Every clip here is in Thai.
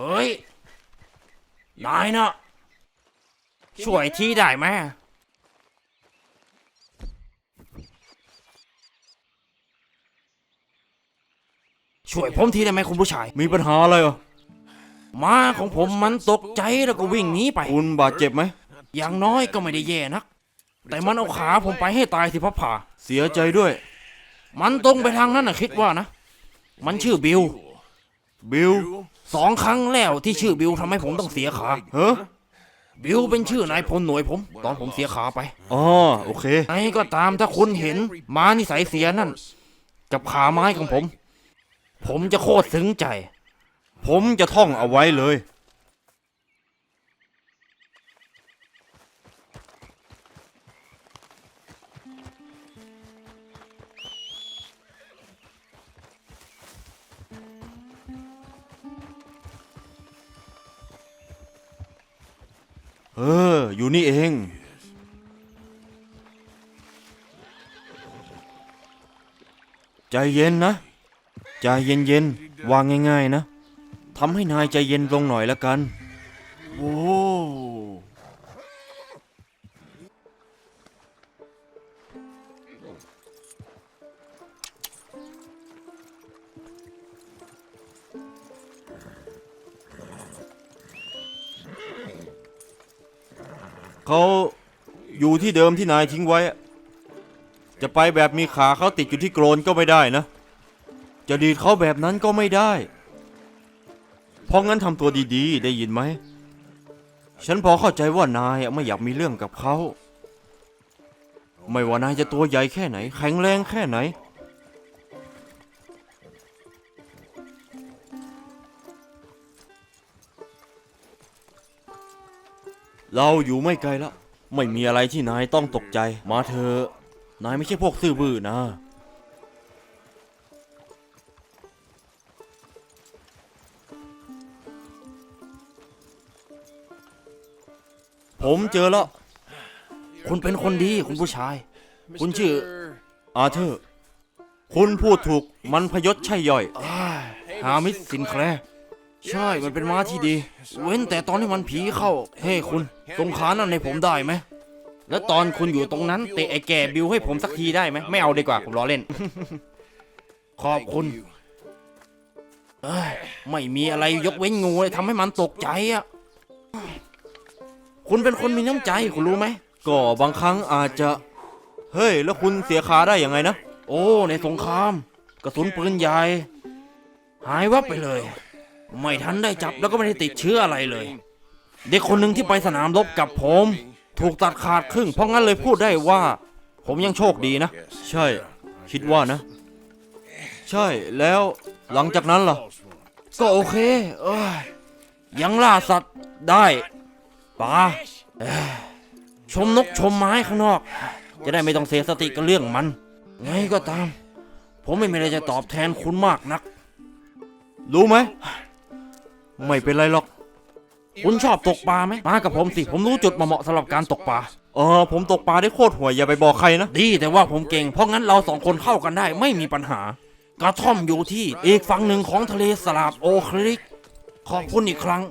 เฮ้ย นายนะช่วยทีได้ไหมช่วยผมทีได้ไหมคุณผู้ชาย มีปัญหาอะไรเหรอม้าของผมมันตกใจแล้วก็วิ่งหนีไป คุณบาดเจ็บไหม อย่างน้อยก็ไม่ได้แย่นัก แต่มันเอาขาผมไปให้ตายสิพับผ่า เสียใจด้วย มันตรงไปทางนั้นนะคิดว่านะ มันชื่อบิล บิล สองครั้งแล้วที่ชื่อบิลทำให้ผมต้องเสียขาเฮ้อบิลเป็นชื่อนายพลหน่วยผม ตอนผมเสียขาไปอ๋อโอเคไงก็ตามถ้าคุณเห็นม้านิสัยเสียนั่น กับขาไม้ของผม ผมจะโคตรซึ้งใจ ผมจะท่องเอาไว้เลย ออ อยู่นี่เอง ใจเย็นนะ ใจเย็นๆวางง่าย ๆ นะทำให้นายใจเย็นลงหน่อยละกัน โอ้ ดิมที่นายทิ้งไว้ จะไปแบบมีขาเขาติดอยู่ที่โกรนก็ไม่ได้นะ จะดีดเขาแบบนั้นก็ไม่ได้ เพราะงั้นทำตัวดีๆ ได้ยินไหม ฉันพอเข้าใจว่านายไม่อยากมีเรื่องกับเขา ไม่ว่านายจะตัวใหญ่แค่ไหน แข็งแรงแค่ไหน เราอยู่ไม่ไกลแล้ว ไม่มีอะไรที่นายต้องตกใจ มาเถอะ นายไม่ใช่พวกซื่อบื้อนะ ผมเจอแล้ว คุณเป็นคนดีคุณผู้ชาย คุณชื่อ อาเธอร์ คุณพูดถูกมันพยศใช่ย่อย ฮามิสสินแคลร์ ใช่ มันเป็นม้าที่ดี เว้นแต่ตอนที่มันผีเข้า เฮ้คุณ ตรงขานั่นในผมได้ไหม แล้วตอนคุณอยู่ตรงนั้นเตะไอ้แก่บิวให้ผมสักทีได้ไหม ไม่เอาดีกว่า ผมล้อเล่น ขอบคุณเอ้ยไม่มีอะไรยกเว้นงูเลยทำให้มันตกใจอะคุณเป็นคนมีน้ำใจคุณรู้ไหม ก็บางครั้งอาจจะ เฮ้ย แล้วคุณเสียขาได้ยังไงนะ โอ้ ในสงคราม กระสุนปืนใหญ่ หายวับไปเลย ไม่ทันได้จับแล้วก็ไม่ได้ติดเชื้ออะไรเลย เด็กคนหนึ่งที่ไปสนามรบกับผม ถูกตัดขาดครึ่ง เพราะงั้นเลยพูดได้ว่า ผมยังโชคดีนะ ใช่ คิดว่านะ ใช่แล้วหลังจากนั้นล่ะ ก็โอเค เอ้ยยังล่าสัตว์ได้ปลาเอ้ยชมนกชมไม้ข้างนอก จะได้ไม่ต้องเสียสติกับเรื่องมัน ไงก็ตาม ผมไม่มีอะไรจะตอบแทนคุณมากนัก รู้ไหม ไม่เป็นไรหรอก คุณชอบตกปลาไหมมากับผมสิ ผมรู้จุดเหมาะๆสำหรับการตกปลา เออ ผมตกปลาได้โคตรห่วยอย่าไปบอกใครนะ ดีแต่ว่าผมเก่ง เพราะงั้นเราสองคนเข้ากันได้ไม่มีปัญหา กระท่อมอยู่ที่อีกฝั่งหนึ่งของทะเลสลาบโอคลิก ขอบคุณอีกครั้ง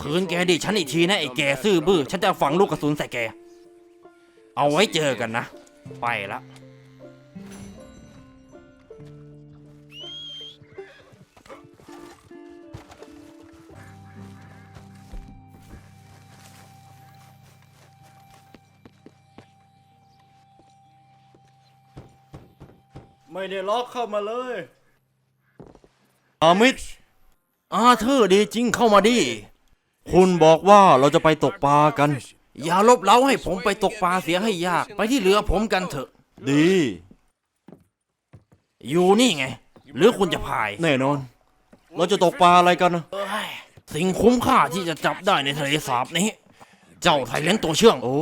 คืนแกดิฉันอีกทีนะไอ้แกซื่อบื้อ ฉันจะฝังลูกกระสุนใส่แก เอาไว้เจอกันนะ ไปละ ไม่ได้ล็อกเข้ามาเลยอามิดอาเธอร์ดีจริงเข้ามาดิ คุณบอกว่าเราจะไปตกปลากัน อย่าลบเล้าให้ผมไปตกปลาเสียให้ยาก ไปที่เรือผมกันเถอะ ดี อยู่นี่ไง หรือคุณจะพายแน่นอน เราจะตกปลาอะไรกันนะเอ้ยสิ่งคุ้มค่าที่จะจับได้ในทะเลสาบนี้ เจ้าไทยเล้นตัวเชื่อง โอ้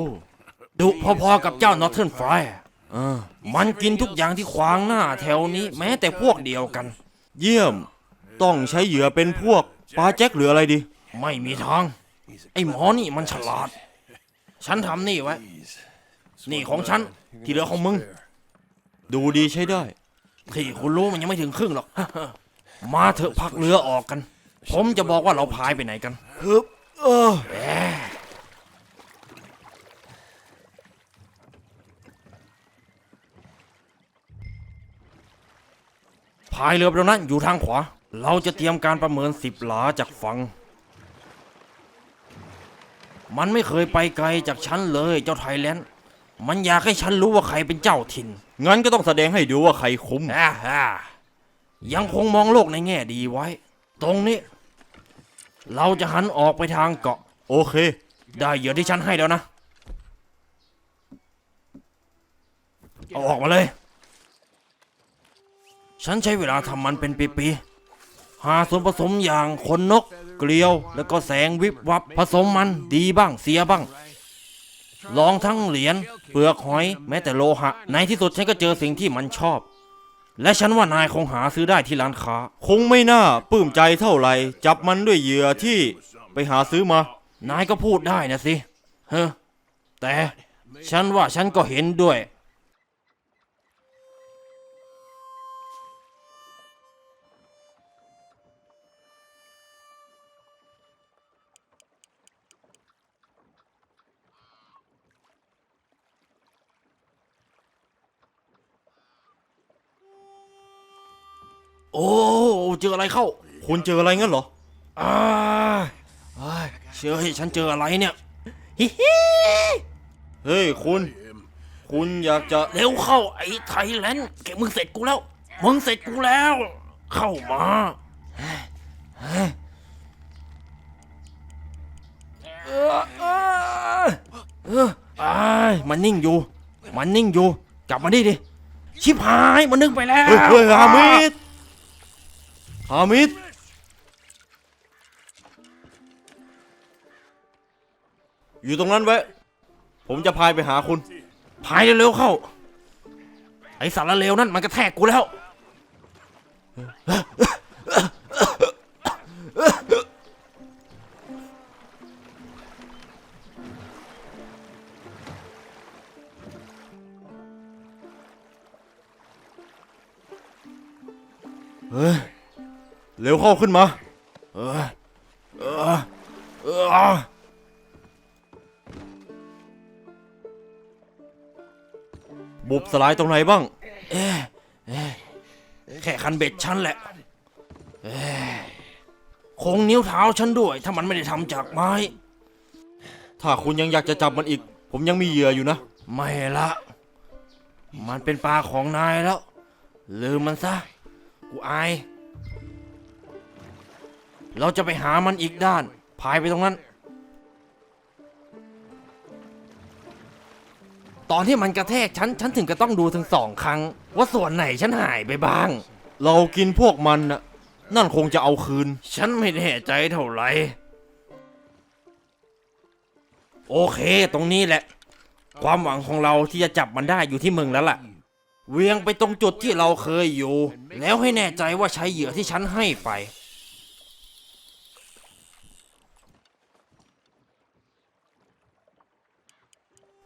ดุพอๆกับเจ้านอตเทิร์นฟราย อ่ามันกินทุกอย่างที่ขวางหน้าแถวนี้ แม้แต่พวกเดียวกัน เยี่ยม ต้องใช้เหยื่อเป็นพวกปลาแจ็คหรืออะไรดี ไม่มีทาง ไอ้หมอนี่มันฉลาด ฉันทำนี่ไว้ นี่ของฉัน ที่เหลือของมึง ดูดีใช้ได้ ที่คุณรู้มันยังไม่ถึงครึ่งหรอก มาเถอะพักเรือออกกัน ผมจะบอกว่าเราพายไปไหนกันฮึบเออายเรือไปตรงนั้นอยู่ทางขวา เราจะเตรียมการประเมินสิบหลาจากฝั่งมันไม่เคยไปไกลจากฉันเลยเจ้าไทยแลนด์ มันอยากให้ฉันรู้ว่าใครเป็นเจ้าถิ่น งั้นก็ต้องแสดงให้ดูว่าใครคุ้มอ่าฮะยังคงมองโลกในแง่ดีไว้ ตรงนี้ เราจะหันออกไปทางเกาะ โอเค ได้เหยื่อที่ฉันให้แล้วนะ เอาออกมาเลย ฉันใช้เวลาทำมันเป็นปีๆ หาส่วนผสมอย่างขนนก เกลียว แล้วก็แสงวิบวับผสมมันดีบ้างเสียบ้าง ลองทั้งเหรียญเปลือกหอยแม้แต่โลหะ ในที่สุดฉันก็เจอสิ่งที่มันชอบ และฉันว่านายคงหาซื้อได้ที่ร้านค้า คงไม่น่าปลื้มใจเท่าไหร่จับมันด้วยเหยื่อที่ไปหาซื้อมา นายก็พูดได้นะสิ เฮ้อแต่ฉันว่าฉันก็เห็นด้วย เจออะไรเข้า คุณเจออะไรงั้นเหรออ่าเฮ้ยเชื่อให้ฉันเจออะไรเนี่ยฮิฮิเฮ้ยคุณ คุณอยากจะ เร็วเข้าไอ้ไทยแลนด์แกมึงเสร็จกูแล้ว มึงเสร็จกูแล้ว เข้ามาเฮ้ยเฮ้ยเออเออเอออ้ายมันนิ่งอยู่ มันนิ่งอยู่กลับมาดิดิ ชิบหาย มันนึกไปแล้ว เฮ้ยเฮ้ยฮามิด ฮามิดอยู่ตรงนั้นไว้ ผมจะพายไปหาคุณ พายเร็วๆเข้า ไอสารเลวนั่นมันกระแทกกูแล้ว เร็วเข้าขึ้นมา เออ เออ เออ บุบสลายตรงไหนบ้างแค่คันเบ็ดฉันแหละ เอ้ยคงนิ้วเท้าฉันด้วย ถ้ามันไม่ได้ทำจากไม้ ถ้าคุณยังอยากจะจับมันอีก ผมยังมีเหยื่ออยู่นะ ไม่ละ มันเป็นปลาของนายแล้ว ลืมมันซะ กูอาย เราจะไปหามันอีกด้าน พายไปตรงนั้น ตอนที่มันกระแทกฉัน ฉันถึงก็ต้องดูถึงสองครั้ง ว่าส่วนไหนฉันหายไปบ้าง เรากินพวกมันน่ะ นั่นคงจะเอาคืน ฉันไม่แน่ใจเท่าไหร่ โอเค ตรงนี้แหละ ความหวังของเราที่จะจับมันได้อยู่ที่มึงแล้วล่ะ เวียงไปตรงจุดที่เราเคยอยู่ แล้วให้แน่ใจว่าใช้เหยื่อที่ฉันให้ไป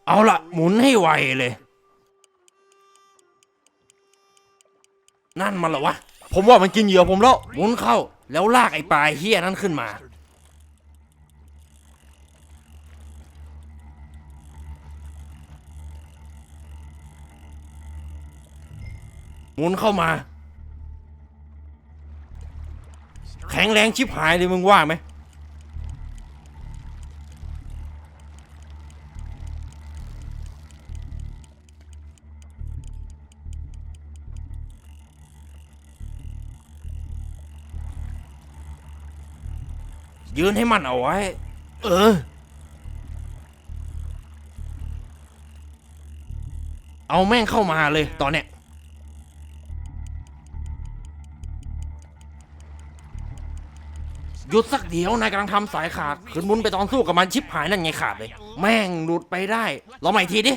เอาละหมุนให้ไวเลย นั่นมันเหรอวะ ผมว่ามันกินเหยื่อผมแล้ว หมุนเข้า แล้วลากไอ้ปลายเฮียนั้นขึ้นมา หมุนเข้ามา แข็งแรงชิบหายเลยมึงว่าไหม ยืนให้มันเอาไว้ เออ เอาแม่งเข้ามาเลยตอนเนี้ยหยุดสักเดียวนายกำลังทำสายขาดขึ้นมุนไปตอนสู้กับมันชิบหายนั่นไงขาดเลย แม่งหลุดไปได้ลองใหม่อีกทีดิ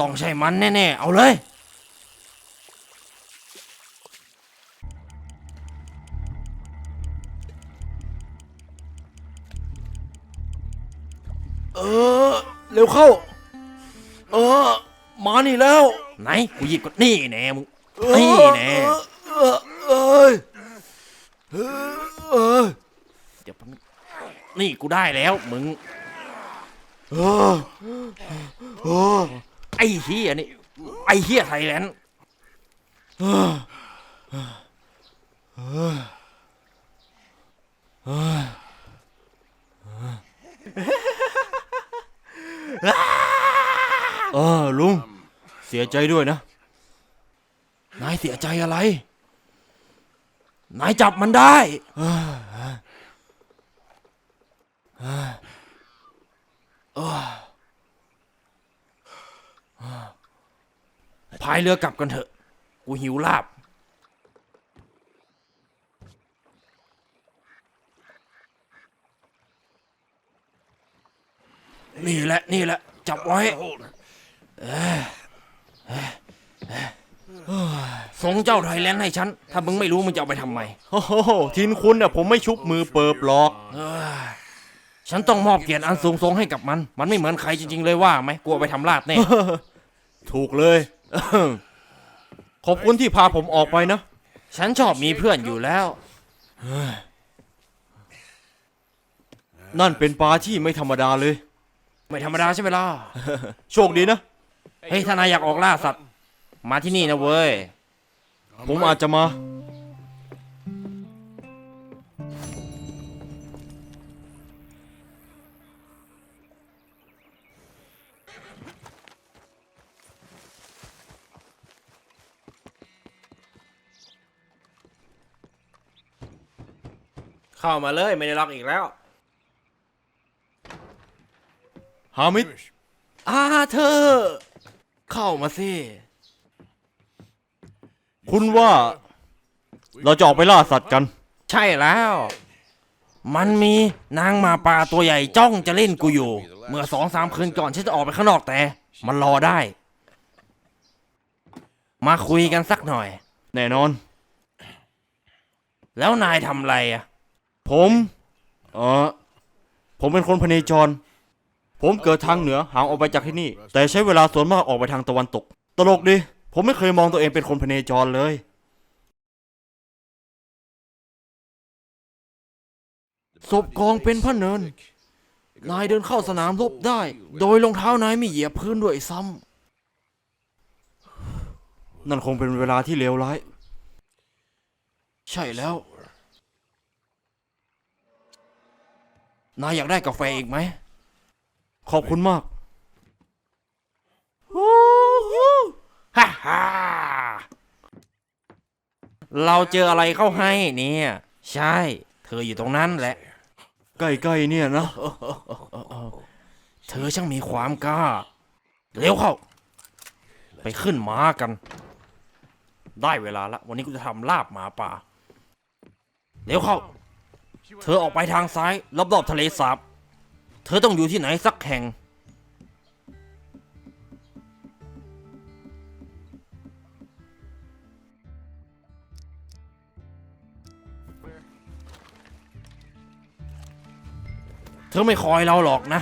ต้องใช่มันแน่ๆ เอาเลย เร็วเข้า เออ มานี่แล้ว ไหนกูหยิบก็นี่แน่มึงนี่แน่เอ้ยนี่กูได้แล้วมึงเออเออไอ้เฮียนี่ไอ้เฮียไทยแลนด์เออ เออลุง เสียใจด้วยนะ นายเสียใจอะไร นายจับมันได้พายเรือกลับกันเถอะ กูหิวลาบ นี่แหละ นี่แหละ จับไว้ส่งเจ้าไทยแลนด์ให้ฉัน ถ้ามึงไม่รู้มึงจะเอาไปทำไมโอ้โหทินคุณน่ะผมไม่ชุบมือเปิบหรอกเอ้ยฉันต้องมอบเกียรติอันสูงส่งให้กับมัน มันไม่เหมือนใครจริง ๆ เลยว่าไหมกลัวไปทำลาดแน่ถูกเลย ขอบคุณที่พาผมออกไปนะ ฉันชอบมีเพื่อนอยู่แล้ว นั่นเป็นปลาที่ไม่ธรรมดาเลย ไม่ธรรมดาใช่ไหมล่ะ โชคดีนะ เฮ้ยถ้านายอยากออกล่าสัตว์ มาที่นี่นะเว้ย ผมอาจจะมา เข้ามาเลยไม่ได้ล็อกอีกแล้ว ฮามิดอาเธอเข้ามาสิ คุณว่า เราจะออกไปล่าสัตว์กัน ใช่แล้ว มันมีนางหมาป่าตัวใหญ่จ้องจะเล่นกูอยู่ เมื่อสองสามคืนก่อนฉันจะออกไปข้างนอกแต่ มันรอได้ มาคุยกันสักหน่อย แน่นอน แล้วนายทำอะไรอะ ผม เออผมเป็นคนพเนจร ผมเกิดทางเหนือห่างออกไปจากที่นี่ แต่ใช้เวลาส่วนมากออกไปทางตะวันตก ตลกดิผมไม่เคยมองตัวเองเป็นคนพเนจรเลย ศพกองเป็นพระเนิน นายเดินเข้าสนามรบได้ โดยรองเท้านายไม่เหยียบพื้นด้วยซ้ำนั่นคงเป็นเวลาที่เลวร้าย ใช่แล้ว นายอยากได้กาแฟอีกไหม ขอบคุณมากฮ่าฮ่าเราเจออะไรเข้าให้เนี่ย ใช่ เธออยู่ตรงนั้นแหละ ใกล้ๆเนี่ยนะ เธอช่างมีความกล้า เร็วเข้า ไปขึ้นม้ากัน ได้เวลาละ วันนี้กูจะทำลาบหมาป่า เร็วเข้า เธอออกไปทางซ้ายรอบๆทะเลสาบ เธอต้องอยู่ที่ไหนสักแห่ง เธอไม่คอยเราหรอกนะ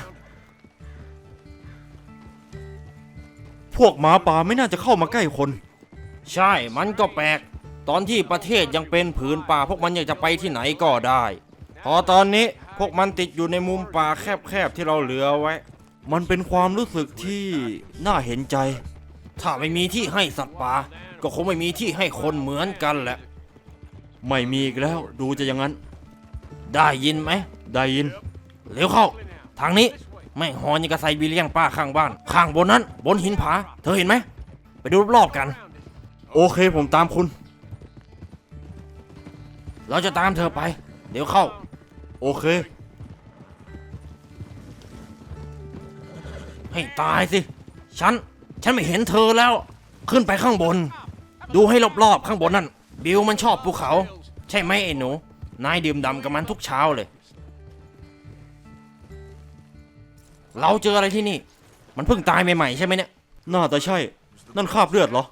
พวกหมาป่าไม่น่าจะเข้ามาใกล้คน ใช่ มันก็แปลก ตอนที่ประเทศยังเป็นผืนป่า พวกมันอยากจะไปที่ไหนก็ได้ พอตอนนี้ พวกมันติดอยู่ในมุมป่าแคบๆที่เราเหลือไว้ มันเป็นความรู้สึกที่น่าเห็นใจ ถ้าไม่มีที่ให้สัตว์ป่าก็คงไม่มีที่ให้คนเหมือนกันแหละ ไม่มีอีกแล้วดูจะอย่างนั้น ได้ยินไหมได้ยิน เร็วเข้า ทางนี้แม่งหอนยังกระไซบีเลียงป้าข้างบ้าน ข้างบนนั้น บนหินผา เธอเห็นไหม ไปดูรอบๆกัน โอเคผมตามคุณ เราจะตามเธอไป เดี๋ยวเข้า โอเค ให้ตายสิ ฉัน ฉันไม่เห็นเธอแล้ว ขึ้นไปข้างบน ดูให้รอบๆข้างบนนั่น บิวมันชอบภูเขา ใช่ไหมไอ้หนู นายดื่มด่ำกับมันทุกเช้าเลย เราเจออะไรที่นี่ มันเพิ่งตายใหม่ๆใช่ไหมเนี่ย น่าจะใช่ นั่นคราบเลือดเหรอ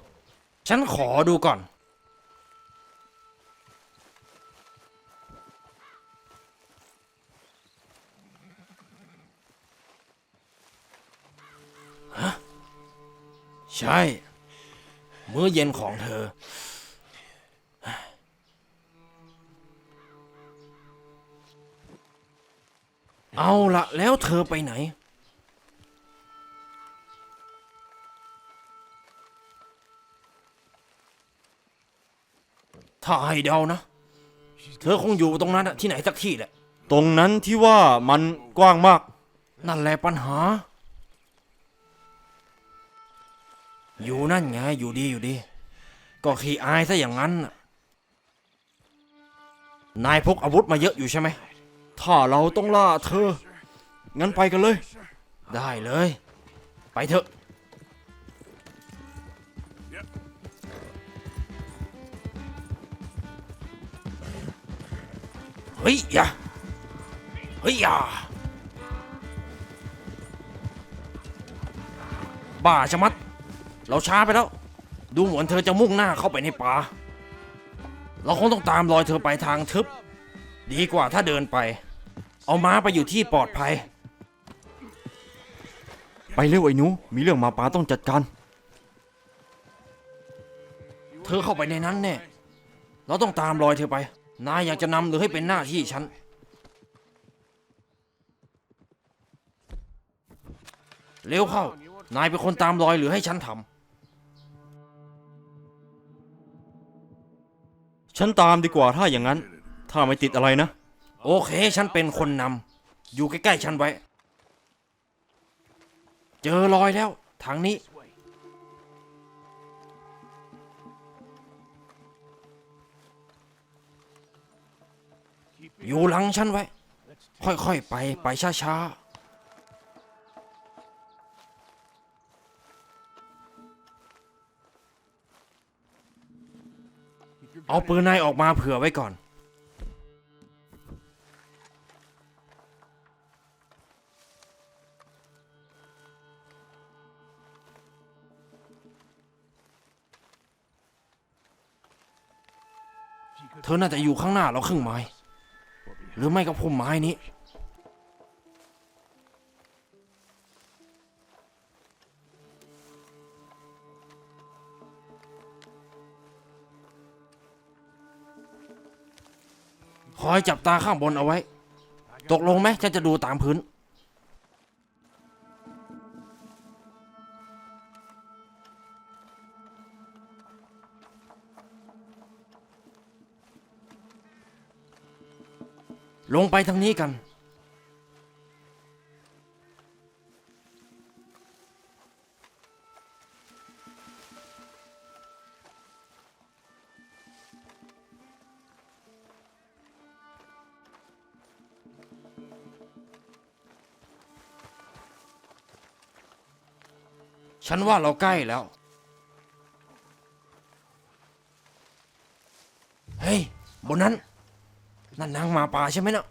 ฉันขอดูก่อน ใช่ มื้อเย็นของเธอ เอาละแล้วเธอไปไหน ถ้าให้เดานะ เธอคงอยู่ตรงนั้นอะที่ไหนสักที่แหละ ตรงนั้นที่ว่ามันกว้างมาก นั่นแหละปัญหา อยู่นั่นไงอยู่ดีอยู่ดี ก็ขี้อายซะอย่างนั้น นายพกอาวุธมาเยอะอยู่ใช่ไหม ถ้าเราต้องล่าเธอ งั้นไปกันเลย ได้เลย ไปเถอะเฮ้ยย่าเฮ้ยย่าบ้าชะมัด เราช้าไปแล้ว ดูเหมือนเธอจะมุ่งหน้าเข้าไปในป่า เราคงต้องตามรอยเธอไปทางทึบ ดีกว่าถ้าเดินไป เอาม้าไปอยู่ที่ปลอดภัย ไปเร็วไอ้หนู มีเรื่องหมาป่าต้องจัดการ เธอเข้าไปในนั้นแน่ เราต้องตามรอยเธอไป นายอยากจะนำหรือให้เป็นหน้าที่ฉัน เร็วเข้า นายเป็นคนตามรอยหรือให้ฉันทำ ฉันตามดีกว่าถ้าอย่างนั้น ถ้าไม่ติดอะไรนะ โอเค ฉันเป็นคนนำอยู่ใกล้ๆฉันไว้ เจอรอยแล้ว ทางนี้ อยู่หลังฉันไว้ ค่อยๆไปไปช้าๆ เอาปืนนายออกมาเผื่อไว้ก่อน เธอน่าจะอยู่ข้างหน้าเราครึ่งไม้ หรือไม่ก็พุ่มไม้นี้ คอยจับตาข้างบนเอาไว้ ตกลงไหมฉันจะดูตามพื้น ลงไปทางนี้กัน ฉันว่าเราใกล้แล้ว เฮ้ย บนนั้น นั่นนางหมาป่าใช่ไหมเนะ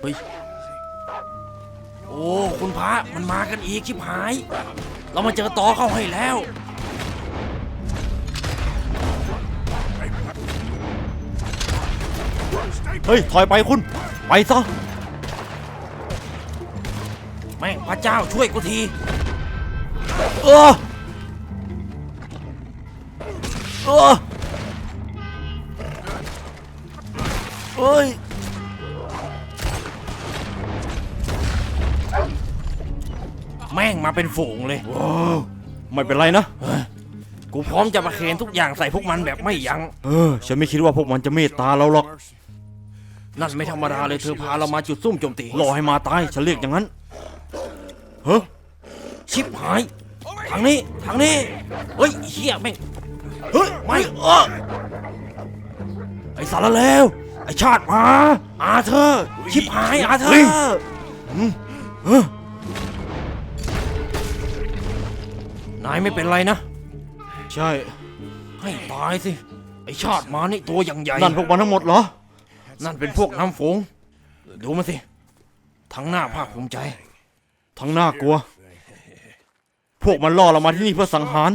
เฮ้ย โอ้ คุณพระ มันมากันอีกชิบหาย เรามาเจอต่อเข้าให้แล้ว เฮ้ย ถอยไปคุณ ไปซะ แม่งพระเจ้าช่วยกูที เออ เออเฮ้ย ม่งมาเป็นฝูงเลยว้าวไม่เป็นไรนะกูพร้อมจะประเคนทุกอย่างใส่พวกมันแบบไม่ยัง้งเออฉันไม่คิดว่าพวกมันจะเมตตาเราหรอกนั่นไม่ธรรมดาเลยเธอพาเรามาจุดซุ่มโจมตีรอให้มาตายฉันเรียกอย่างนั้นเฮ้ยชิบหายทางนี้ทางนี้เฮ้ยเฮียแม่งเฮ้ยไม่เออไอสารเลวไอชาติหมาอาเธอร์ชิบหายอาเธอ นายไม่เป็นไรนะ ใช่ ให้ตายสิ ไออ้ชาติมานี่ตัวอย่างใหญ่ นั่นพวกมันทั้งหมดเหรอ นั่นเป็นพวกน้ำฝง ดูมาสิ ทั้งหน้าภาคภูมิใจ ทั้งน่ากลัว พวกมันล่อเรามาที่นี่เพื่อสังหาร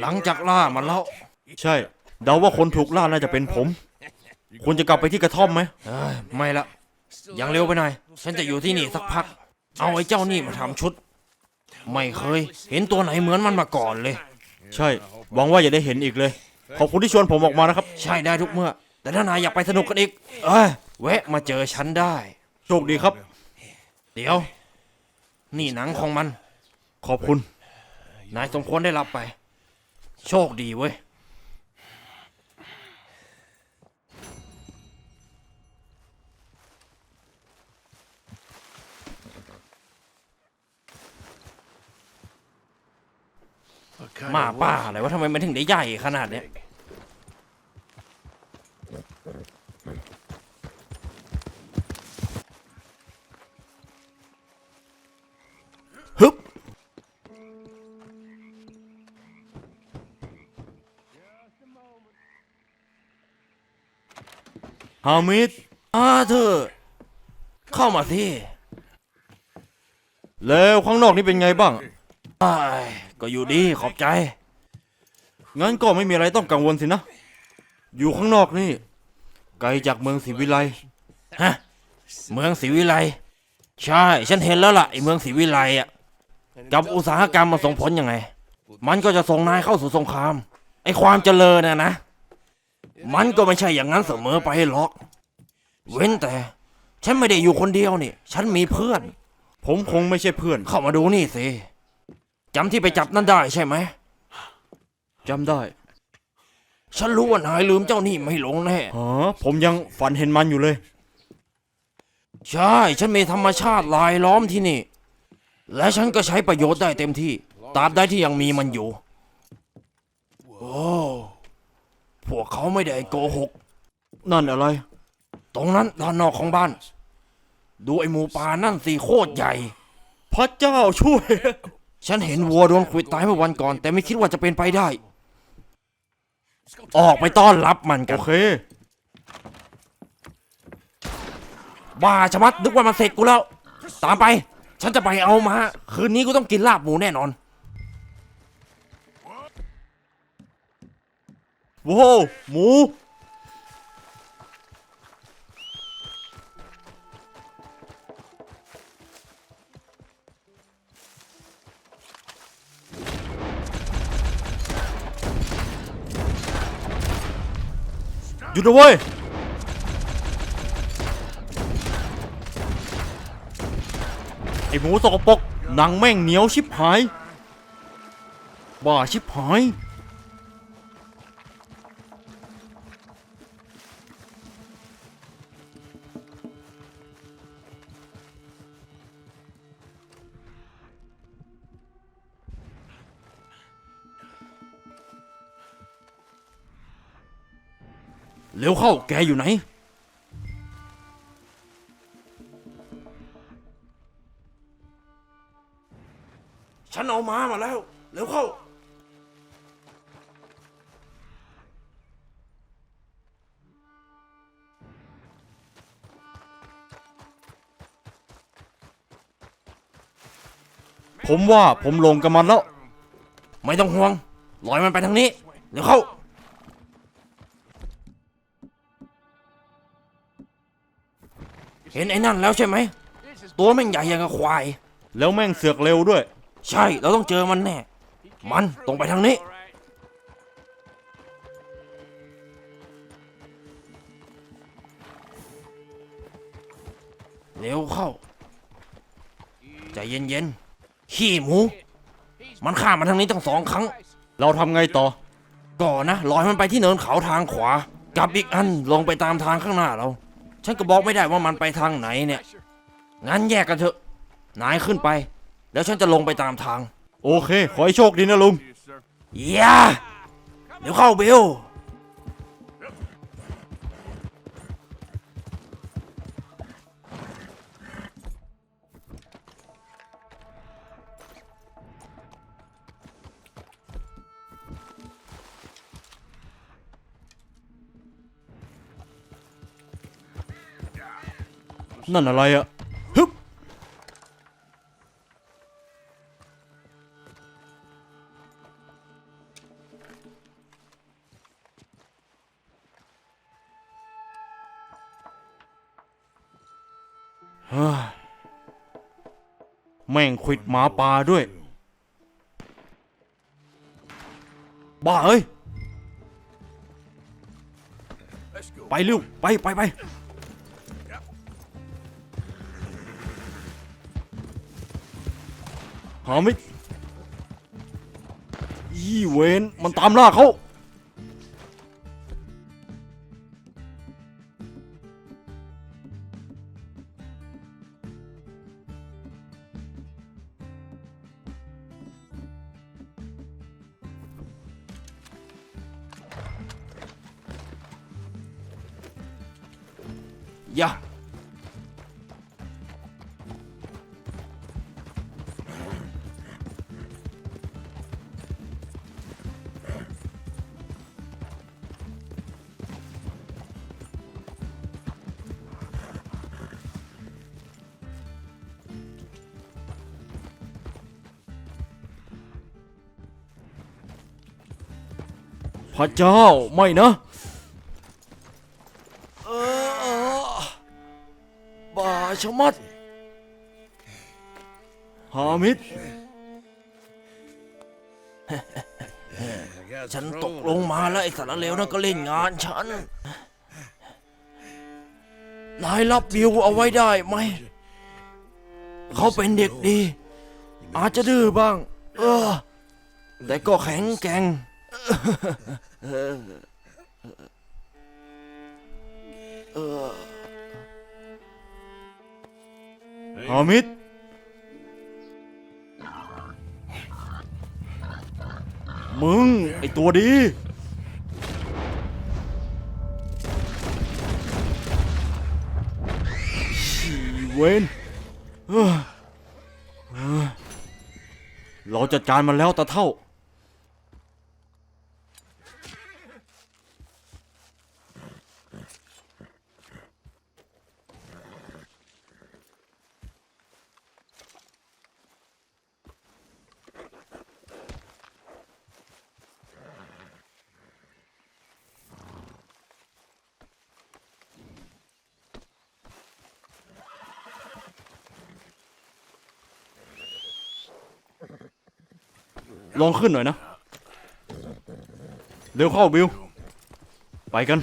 หลังจากล่ามันแล้ว ใช่ เดาว่าคนถูกล่าน่าจะเป็นผมควรจะกลับไปที่กระท่อมไหมเอ้ยไม่ละ ยังเร็วไปหน่อย ฉันจะอยู่ที่นี่สักพัก เอาไอ้เจ้านี่มาทำชุด ไม่เคย เห็นตัวไหนเหมือนมันมาก่อนเลย ใช่หวังว่าอย่าได้เห็นอีกเลย ขอบคุณที่ชวนผมออกมานะครับ ใช่ได้ทุกเมื่อ แต่ถ้านายอยากไปสนุกกันอีก เอ้ยแวะมาเจอฉันได้ โชคดีครับ เดี๋ยว นี่หนังของมัน ขอบคุณ นายสมควรได้รับไป โชคดีเว้ย หมาป้าอะไรวะทำไมมันถึงได้ใหญ่ขนาดเนี้ยฮึบฮามิดอาเธอ เข้ามาสิแล้วข้างนอกนี่เป็นไงบ้างอ้าย ก็อยู่ดีขอบใจ งั้นก็ไม่มีอะไรต้องกังวลสินะ อยู่ข้างนอกนี่ ไกลจากเมืองศรีวิไลฮะ เมืองศรีวิไล ใช่ ฉันเห็นแล้วล่ะไอ้เมืองศรีวิไลอะ กับอุตสาหกรรมมันส่งผลยังไง มันก็จะส่งนายเข้าสู่สงคราม ไอ้ความเจริญน่ะนะ มันก็ไม่ใช่อย่างนั้นเสมอไปหรอก เว้นแต่ ฉันไม่ได้อยู่คนเดียวนี่ ฉันมีเพื่อน ผมคงไม่ใช่เพื่อนเข้ามาดูนี่สิ จำที่ไปจับนั่นได้ใช่ไหมจำได้ ฉันรู้ว่านายลืมเจ้านี่ไม่ลงแน่ฮะผมยังฝันเห็นมันอยู่เลย ใช่ ฉันมีธรรมชาติลายล้อมที่นี่ และฉันก็ใช้ประโยชน์ได้เต็มที่ตราบใดที่ยังมีมันอยู่ โอ้ พวกเขาไม่ได้โกหก นั่นอะไร ตรงนั้นด้านนอกของบ้าน ดูไอหมูป่านั่นสิโคตรใหญ่ พระเจ้าช่วย ฉันเห็นวัวโดนขวิดตายเมื่อวันก่อน แต่ไม่คิดว่าจะเป็นไปได้ ออกไปต้อนรับมันกัโอนเค บ้าชะมัดนึกว่ามันเสร็จกูแล้ว ตามไป ฉันจะไปเอามา คืนนี้กูต้องกินลาบหมูแน่นอนโว้วหมู หยุดนะเว้ยไอหมูสกปรกหนังแม่งเหนียวชิบหายบ้าชิบหาย แกอยู่ไหน ฉันเอาม้ามาแล้ว เร็วเข้า ผมว่าผมลงกับมันแล้ว ไม่ต้องห่วงลอยมันไปทางนี้ เร็วเข้า เห็นไอ้นั่นแล้วใช่ไหม ตัวแม่งใหญ่อย่างกับควาย แล้วแม่งเสือกเร็วด้วย ใช่ เราต้องเจอมันแน่ มันตรงไปทางนี้ เร็วเข้า ใจเย็นๆ ขี้หมู มันข้ามมาทางนี้ตั้งสองครั้ง เราทำไงต่อ ก่อนนะลอยมันไปที่เนินเขาทางขวา กับอีกอันลงไปตามทางข้างหน้าเรา ฉันก็บอกไม่ได้ว่ามันไปทางไหนเนี่ย งั้นแยกกันเถอะ นายขึ้นไป แล้วฉันจะลงไปตามทาง โอเค ขอให้โชคดีนะลุงอย่าเดี๋ยวเข้าเบล นั่นอะไรอะฮึบแม่งขิดหมาป่าด้วย บ้าเอ้ย ไปเร็ว ไปไปไป หาไม่ยี่เวนมันตามล่าเขาอย่า พระเจ้าไม่นะเออบ้าชะมัดฮามิดฉันตกลงมาแล้วไอ้สารเลวนั่นก็เล่นงานฉัน นายรับบิวเอาไว้ได้ไหม เขาเป็นเด็กดี อาจจะดื้อบ้าง เออ แต่ก็แข็งแกร่ง ฮามิดมึง ไอตัวดีชีเวนเอ้อเอ้อเราจัดการมันแล้วตาเท่า ลองขึ้นหน่อยนะ เร็วเข้าบิว ไปกัน